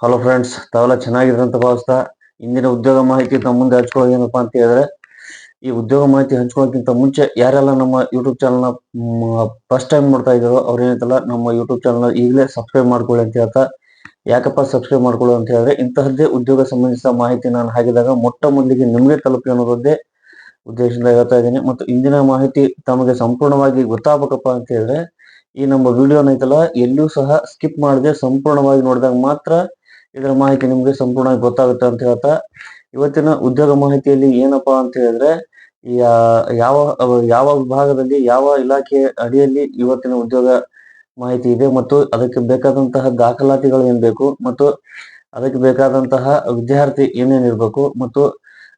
Hello friends ತಾವೆಲ್ಲ ಚೆನ್ನಾಗಿದ್ರೆ ಅಂತ ಭಾವಿಸ್ತಾ ಇಂದಿನ ಉದ್ಯೋಗ ಮಾಹಿತಿ ತಮ್ಮ ಮುಂದೆ ಹಂಚ್ಕೊಳ್ಳೋದು ಏನಪ್ಪಾ ಅಂತ ಹೇಳಿದ್ರೆ, ಈ ಉದ್ಯೋಗ ಮಾಹಿತಿ ಹಂಚ್ಕೊಳ್ಳೋಕ್ಕಿಂತ ಮುಂಚೆ ಯಾರೆಲ್ಲ ನಮ್ಮ ಯೂಟ್ಯೂಬ್ ಚಾನಲ್ನ ಫಸ್ಟ್ ಟೈಮ್ ನೋಡ್ತಾ ಇದ್ದಾರೋ ಅವ್ರು ಏನಂತಲ್ಲ ನಮ್ಮ ಯೂಟ್ಯೂಬ್ ಚಾನಲ್ ಈಗಲೇ ಸಬ್ಸ್ಕ್ರೈಬ್ ಮಾಡ್ಕೊಳ್ಳಿ ಅಂತ ಹೇಳ್ತಾ, ಯಾಕಪ್ಪ ಸಬ್ಸ್ಕ್ರೈಬ್ ಮಾಡ್ಕೊಳ್ಳೋ ಅಂತ ಹೇಳಿದ್ರೆ, ಇಂತಹದ್ದೇ ಉದ್ಯೋಗ ಸಂಬಂಧಿಸಿದ ಮಾಹಿತಿ ನಾನು ಹಾಕಿದಾಗ ಮೊಟ್ಟ ಮೊದಲಿಗೆ ನಿಮಗೆ ತಲುಪಿ ಅನ್ನೋದೇ ಉದ್ದೇಶದಿಂದ ಹೇಳ್ತಾ ಇದ್ದೀನಿ. ಮತ್ತು ಇಂದಿನ ಮಾಹಿತಿ ತಮಗೆ ಸಂಪೂರ್ಣವಾಗಿ ಗೊತ್ತಾಗಬೇಕಪ್ಪ ಅಂತ ಹೇಳಿದ್ರೆ, ಈ ನಮ್ಮ ವಿಡಿಯೋನ ಐತಲ್ಲ ಎಲ್ಲೂ ಸಹ ಸ್ಕಿಪ್ ಮಾಡದೆ ಸಂಪೂರ್ಣವಾಗಿ ನೋಡಿದಾಗ ಮಾತ್ರ ಇದರ ಮಾಹಿತಿ ನಿಮಗೆ ಸಂಪೂರ್ಣವಾಗಿ ಗೊತ್ತಾಗುತ್ತೆ ಅಂತ ಹೇಳ್ತಾ, ಇವತ್ತಿನ ಉದ್ಯೋಗ ಮಾಹಿತಿಯಲ್ಲಿ ಏನಪ್ಪಾ ಅಂತ ಹೇಳಿದ್ರೆ ಯಾವ ಯಾವ ವಿಭಾಗದಲ್ಲಿ ಯಾವ ಇಲಾಖೆ ಅಡಿಯಲ್ಲಿ ಇವತ್ತಿನ ಉದ್ಯೋಗ ಮಾಹಿತಿ ಇದೆ ಮತ್ತು ಅದಕ್ಕೆ ಬೇಕಾದಂತಹ ದಾಖಲಾತಿಗಳು ಏನ್ ಬೇಕು ಮತ್ತು ಅದಕ್ಕೆ ಬೇಕಾದಂತಹ ವಿದ್ಯಾರ್ಥಿ ಏನೇನ್ ಇರಬೇಕು ಮತ್ತು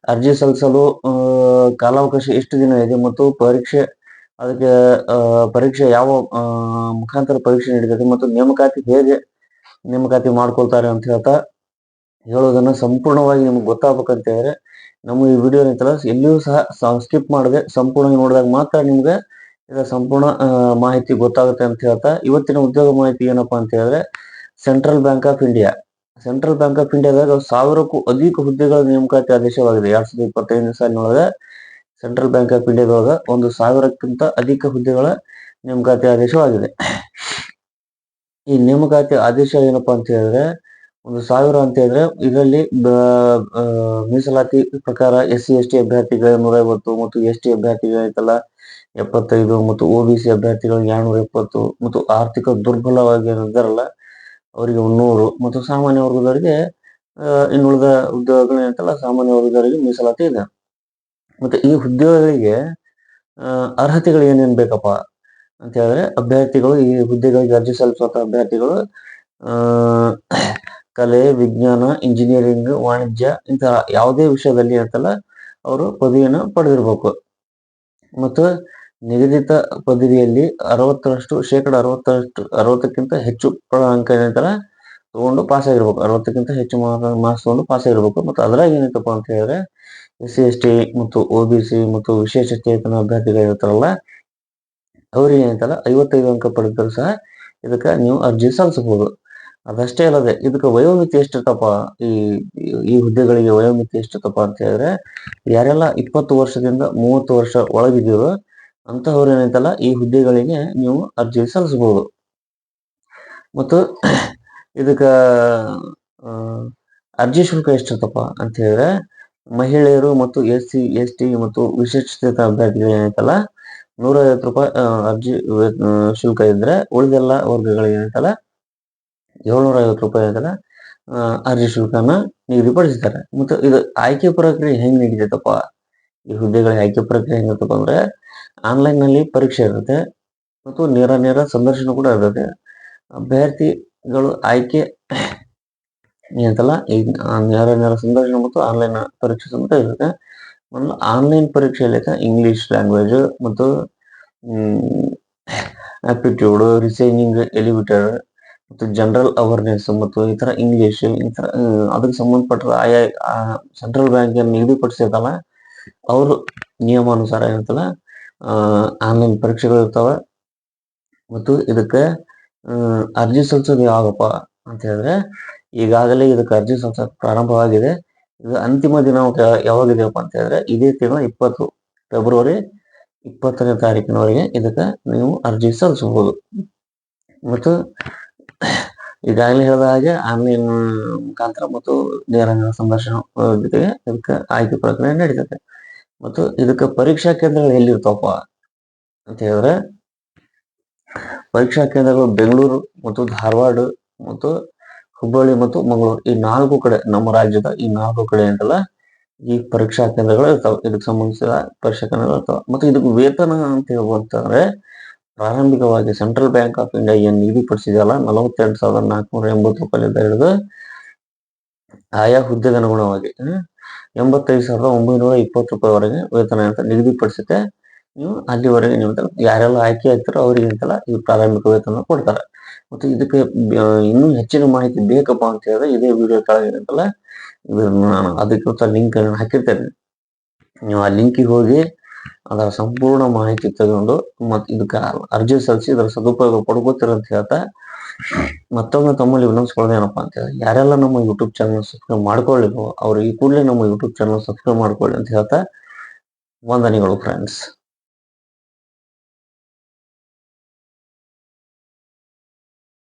ಅರ್ಜಿ ಸಲ್ಲಿಸಲು ಕಾಲಾವಕಾಶ ಎಷ್ಟು ದಿನ ಇದೆ ಮತ್ತು ಪರೀಕ್ಷೆ, ಅದಕ್ಕೆ ಪರೀಕ್ಷೆ ಯಾವ ಮುಖಾಂತರ ಪರೀಕ್ಷೆ ನಡೀತದೆ ಮತ್ತು ನೇಮಕಾತಿ ಹೇಗೆ ನೇಮಕಾತಿ ಮಾಡ್ಕೊಳ್ತಾರೆ ಅಂತ ಹೇಳ್ತಾ ಹೇಳೋದನ್ನ ಸಂಪೂರ್ಣವಾಗಿ ನಿಮ್ಗೆ ಗೊತ್ತಾಗ್ಬೇಕಂತ ಹೇಳಿದ್ರೆ ನಮ್ಮ ಈ ವಿಡಿಯೋ ಐತಲ್ಲ ಎಲ್ಲಿಯೂ ಸಹ ಸ್ಕಿಪ್ ಮಾಡದೆ ಸಂಪೂರ್ಣವಾಗಿ ನೋಡಿದಾಗ ಮಾತ್ರ ನಿಮ್ಗೆ ಇದರ ಸಂಪೂರ್ಣ ಮಾಹಿತಿ ಗೊತ್ತಾಗುತ್ತೆ ಅಂತ ಹೇಳ್ತಾ ಇವತ್ತಿನ ಉದ್ಯೋಗ ಮಾಹಿತಿ ಏನಪ್ಪಾ ಅಂತ ಹೇಳಿದ್ರೆ central bank of India central bank of ಇಂಡಿಯಾದಾಗ ಸಾವಿರಕ್ಕೂ ಅಧಿಕ ಹುದ್ದೆಗಳ ನೇಮಕಾತಿ ಆದೇಶವಾಗಿದೆ. ಎರಡ್ ಸಾವಿರದ ಇಪ್ಪತ್ತೈದನೇ ಸಾಲಿನೊಳಗೆ ಸೆಂಟ್ರಲ್ ಬ್ಯಾಂಕ್ ಆಫ್ ಇಂಡಿಯಾದೊಳಗ ಒಂದು ಸಾವಿರಕ್ಕಿಂತ ಅಧಿಕ ಹುದ್ದೆಗಳ ನೇಮಕಾತಿ ಆದೇಶವಾಗಿದೆ. ಈ ನೇಮಕಾತಿ ಆದೇಶ ಏನಪ್ಪಾ ಅಂತ ಹೇಳಿದ್ರೆ, ಒಂದು ಸಾವಿರ ಅಂತ ಹೇಳಿದ್ರೆ, ಇದರಲ್ಲಿ ಮೀಸಲಾತಿ ಪ್ರಕಾರ ಎಸ್ ಸಿ ಎಸ್ ಟಿ ಅಭ್ಯರ್ಥಿಗಳಿಗೆ ನೂರ ಐವತ್ತು ಮತ್ತು ಎಸ್ ಟಿ ಅಭ್ಯರ್ಥಿಗಳಿಗೆಲ್ಲ ಎಪ್ಪತ್ತೈದು ಮತ್ತು ಒ ಬಿ ಸಿ ಅಭ್ಯರ್ಥಿಗಳಿಗೆ ಎರಡ್ನೂರ ಎಪ್ಪತ್ತು ಮತ್ತು ಆರ್ಥಿಕ ದುರ್ಬಲವಾಗಿ ಇದ್ದಾರಲ್ಲ ಅವರಿಗೆ ಮುನ್ನೂರು ಮತ್ತು ಸಾಮಾನ್ಯ ವರ್ಗದವರಿಗೆ ಇನ್ನುಳಿದ ಉದ್ಯೋಗಗಳು ಏನಂತಲ್ಲ ಸಾಮಾನ್ಯ ವರ್ಗದವರಿಗೆ ಮೀಸಲಾತಿ ಇದೆ. ಮತ್ತೆ ಈ ಉದ್ಯೋಗಗಳಿಗೆ ಅರ್ಹತೆಗಳು ಏನೇನು ಬೇಕಪ್ಪ? ಅಂತ ಹೇಳಿದ್ರೆ ಅಭ್ಯರ್ಥಿಗಳು ಈ ಹುದ್ದೆಗಳಿಗೆ ಅರ್ಜಿ ಸಲ್ಲಿಸುವಂತ ಅಭ್ಯರ್ಥಿಗಳು ಕಲೆ, ವಿಜ್ಞಾನ, ಇಂಜಿನಿಯರಿಂಗ್, ವಾಣಿಜ್ಯ ಇಂತಹ ಯಾವುದೇ ವಿಷಯದಲ್ಲಿ ಅಂತಲ್ಲ ಅವರು ಪದವಿಯನ್ನು ಪಡೆದಿರ್ಬೇಕು. ಮತ್ತು ನಿಗದಿತ ಪದವಿಯಲ್ಲಿ ಅರವತ್ತರಷ್ಟು, ಶೇಕಡ ಅರವತ್ತರಷ್ಟು, ಅರವತ್ತಕ್ಕಿಂತ ಹೆಚ್ಚು ಅಂಕ ಏನಂತಾರ ತಗೊಂಡು ಪಾಸ್ ಆಗಿರ್ಬೇಕು ಅರವತ್ತಕ್ಕಿಂತ ಹೆಚ್ಚು ಮಾರ್ಕ್ಸ್ ತಗೊಂಡು ಪಾಸ್ ಆಗಿರ್ಬೇಕು ಮತ್ತು ಅದ್ರಾಗ ಏನೈತಪ್ಪ ಅಂತ ಹೇಳಿದ್ರೆ ಎಸ್ ಸಿ, ಎಸ್ ಟಿ ಮತ್ತು ಒ ಬಿ ಸಿ ಮತ್ತು ವಿಶೇಷ ಚೇತನ ಅಭ್ಯರ್ಥಿಗಳು ಅವ್ರಿಗೆ ಏನಂತಲ್ಲ ಐವತ್ತೈದು ಅಂಕ ಪಡೆದರೂ ಸಹ ಇದಕ್ಕೆ ನೀವು ಅರ್ಜಿ ಸಲ್ಲಿಸಬಹುದು. ಅದಷ್ಟೇ ಅಲ್ಲದೆ ಇದಕ್ಕೆ ವಯೋಮಿತಿ ಎಷ್ಟಿರ್ತಪ್ಪ? ಈ ಈ ಹುದ್ದೆಗಳಿಗೆ ವಯೋಮಿತಿ ಎಷ್ಟಿರ್ತಪ್ಪ ಅಂತ ಹೇಳಿದ್ರೆ ಯಾರೆಲ್ಲ ಇಪ್ಪತ್ತು ವರ್ಷದಿಂದ ಮೂವತ್ತು ವರ್ಷ ಒಳಗಿದ್ದೀರೋ ಅಂತಹವ್ರು ಏನೈತಲ್ಲ ಈ ಹುದ್ದೆಗಳಿಗೆ ನೀವು ಅರ್ಜಿ ಸಲ್ಲಿಸಬಹುದು. ಮತ್ತು ಇದಕ್ಕ ಅರ್ಜಿ ಶುಲ್ಕ ಎಷ್ಟಿರ್ತಪ್ಪ ಅಂತ ಹೇಳಿದ್ರೆ ಮಹಿಳೆಯರು ಮತ್ತು ಎಸ್ ಸಿ ಎಸ್ ಟಿ ಮತ್ತು ವಿಶೇಷತೆ ಅಭ್ಯರ್ಥಿಗಳು ಏನೈತಲ್ಲ ನೂರ ಐವತ್ತು ರೂಪಾಯಿ ಅರ್ಜಿ ಶುಲ್ಕ ಇದ್ರೆ ಉಳಿದೆಲ್ಲ ವರ್ಗಗಳಿಗೆ ಏನೈತಲ್ಲ ಏಳ್ನೂರ ಐವತ್ತು ರೂಪಾಯಿ ಐತಲ್ಲ ಅರ್ಜಿ ಶುಲ್ಕನ ನಿಗದಿಪಡಿಸ್ತಾರೆ ಮತ್ತು ಇದು ಆಯ್ಕೆ ಪ್ರಕ್ರಿಯೆ ಹೆಂಗೆ ನಡೀತೈತಪ್ಪ? ಈ ಹುದ್ದೆಗಳಿಗೆ ಆಯ್ಕೆ ಪ್ರಕ್ರಿಯೆ ಹೆಂಗಿರ್ತಪ್ಪ ಅಂದ್ರೆ ಆನ್ಲೈನ್ನಲ್ಲಿ ಪರೀಕ್ಷೆ ಇರುತ್ತೆ ಮತ್ತು ನೇರ ನೇರ ಸಂದರ್ಶನ ಕೂಡ ಇರುತ್ತೆ. ಅಭ್ಯರ್ಥಿಗಳು ಆಯ್ಕೆ ಏನಂತಲ್ಲ ಈ ನೇರ ನೇರ ಸಂದರ್ಶನ ಮತ್ತು ಆನ್ಲೈನ್ ಪರೀಕ್ಷೆ ಅಂತ ಇರುತ್ತೆ. ಒಂದು ಆನ್ಲೈನ್ ಪರೀಕ್ಷೆಯಲ್ಲಿ ಇಂಗ್ಲಿಷ್ ಲ್ಯಾಂಗ್ವೇಜ್ ಮತ್ತು ಆಪ್ಟಿಟ್ಯೂಡ್ ರಿಸೈನಿಂಗ್ ಎಲಿವಿಟರ್ ಮತ್ತು ಜನರಲ್ ಅವೇರ್ನೆಸ್ ಮತ್ತು ಈ ಥರ ಇಂಗ್ಲಿಷ್ ಈ ಥರ ಅದಕ್ಕೆ ಸಂಬಂಧಪಟ್ಟ ಆಯಾ ಸೆಂಟ್ರಲ್ ಬ್ಯಾಂಕ್ ನಿಗದಿಪಡಿಸಿರ್ತಲ್ಲ ಅವರು ನಿಯಮಾನುಸಾರ ಏನಂತಲ್ಲ ಆನ್ಲೈನ್ ಪರೀಕ್ಷೆಗಳು ಇರ್ತಾವ ಮತ್ತು ಇದಕ್ಕೆ ಅರ್ಜಿ ಸಲ್ಲಿಸೋದು ಯಾವಾಗಪ್ಪ ಅಂತ ಹೇಳಿದ್ರೆ, ಈಗಾಗಲೇ ಇದಕ್ಕೆ ಅರ್ಜಿ ಸಲ್ಲಿಸೋಕೆ ಪ್ರಾರಂಭವಾಗಿದೆ. ಇದು ಅಂತಿಮ ದಿನಾಂಕ ಯಾವಾಗಿದೆಯಪ್ಪ ಅಂತ ಹೇಳಿದ್ರೆ ಇದೇ ತಿಂಗಳ ಇಪ್ಪತ್ತು ಫೆಬ್ರವರಿ ಇಪ್ಪತ್ತನೇ ತಾರೀಕಿನವರೆಗೆ ಇದಕ್ಕೆ ನೀವು ಅರ್ಜಿ ಸಲ್ಲಿಸಬಹುದು. ಮತ್ತು ಈಗಾಗಲೇ ಹೇಳಿದ ಹಾಗೆ ಆನ್ಲೈನ್ ಮುಖಾಂತರ ಮತ್ತು ನೇರಂಗ ಸಂದರ್ಶನ ಜೊತೆಗೆ ಇದಕ್ಕೆ ಆಯ್ಕೆ ಪ್ರಕ್ರಿಯೆ ನಡೀತದೆ. ಮತ್ತು ಇದಕ್ಕೆ ಪರೀಕ್ಷಾ ಕೇಂದ್ರಗಳು ಎಲ್ಲಿರ್ತಾವಪ್ಪ ಅಂತ ಹೇಳಿದ್ರೆ ಪರೀಕ್ಷಾ ಕೇಂದ್ರಗಳು ಬೆಂಗಳೂರು ಮತ್ತು ಧಾರವಾಡ ಮತ್ತು ಹುಬ್ಬಳ್ಳಿ ಮತ್ತು ಮಂಗಳೂರು. ಈ ನಾಲ್ಕು ಕಡೆ, ನಮ್ಮ ರಾಜ್ಯದ ಈ ನಾಲ್ಕು ಕಡೆ ಅಂತಲ್ಲ, ಈ ಪರೀಕ್ಷಾ ಕೇಂದ್ರಗಳು ಇರ್ತಾವೆ. ಇದಕ್ಕೆ ಸಂಬಂಧಿಸಿದ ಪರೀಕ್ಷಾ ಕೇಂದ್ರಗಳು ಇರ್ತಾವೆ. ಮತ್ತು ಇದಕ್ಕೆ ವೇತನ ಅಂತ ಹೇಳುವಂತಂದ್ರೆ ಪ್ರಾರಂಭಿಕವಾಗಿ ಸೆಂಟ್ರಲ್ ಬ್ಯಾಂಕ್ ಆಫ್ ಇಂಡಿಯಾ ಏನ್ ನಿಗದಿಪಡಿಸಿದೆಯಲ್ಲ ನಲವತ್ತೆರಡು ಸಾವಿರದ ನಾಲ್ಕುನೂರ ಎಂಬತ್ತು ರೂಪಾಯಿಯಿಂದ ಹಿಡಿದು ಆಯಾ ಹುದ್ದೆಗೆ ಅನುಗುಣವಾಗಿ ಎಂಬತ್ತೈದು ಸಾವಿರದ ಒಂಬೈನೂರ ಇಪ್ಪತ್ತು ರೂಪಾಯಿವರೆಗೆ ವೇತನ ಅಂತ ನಿಗದಿಪಡಿಸುತ್ತೆ ನೀವು ಅಲ್ಲಿವರೆಗೆ ನೀವು ಯಾರೆಲ್ಲ ಆಯ್ಕೆ ಆಗ್ತಾರೋ ಅವರಿಗೆ ಅಂತಲ್ಲ ಈ ಪ್ರಾರಂಭಿಕ ವೇತನ ಕೊಡ್ತಾರೆ. ಮತ್ತು ಇದಕ್ಕೆ ಇನ್ನೂ ಹೆಚ್ಚಿನ ಮಾಹಿತಿ ಬೇಕಪ್ಪ ಅಂತ ಹೇಳಿದ್ರೆ ಇದೇ ವಿಡಿಯೋ ಕೆಳಗೆ ಇದನ್ನು ನಾನು ಅಧಿಕೃತ ಲಿಂಕ್ ಹಾಕಿರ್ತೇನೆ. ನೀವು ಆ ಲಿಂಕಿಗೆ ಹೋಗಿ ಅದರ ಸಂಪೂರ್ಣ ಮಾಹಿತಿ ತಗೊಂಡು ಮತ್ತು ಇದಕ್ಕೆ ಅರ್ಜಿ ಸಲ್ಲಿಸಿ ಇದರ ಸದುಪಯೋಗ ಪಡ್ಕೋತೀರ ಅಂತ ಹೇಳ್ತಾ, ಮತ್ತೊಮ್ಮೆ ತಮ್ಮಲ್ಲಿ ವಿನಂತಿಸ್ಕೊಳ್ಳೋದು ಏನಪ್ಪ ಅಂತ ಹೇಳಿ ಯಾರೆಲ್ಲ ನಮ್ಮ ಯೂಟ್ಯೂಬ್ ಚಾನಲ್ ಸಬ್ಸ್ಕ್ರೈಬ್ ಮಾಡ್ಕೊಳ್ಳಿವೋ ಅವ್ರು ಈ ಕೂಡಲೇ ನಮ್ಮ ಯೂಟ್ಯೂಬ್ ಚಾನಲ್ ಸಬ್ಸ್ಕ್ರೈಬ್ ಮಾಡ್ಕೊಳ್ಳಿ ಅಂತ ಹೇಳ್ತಾ, ವಂದನೆಗಳು ಫ್ರೆಂಡ್ಸ್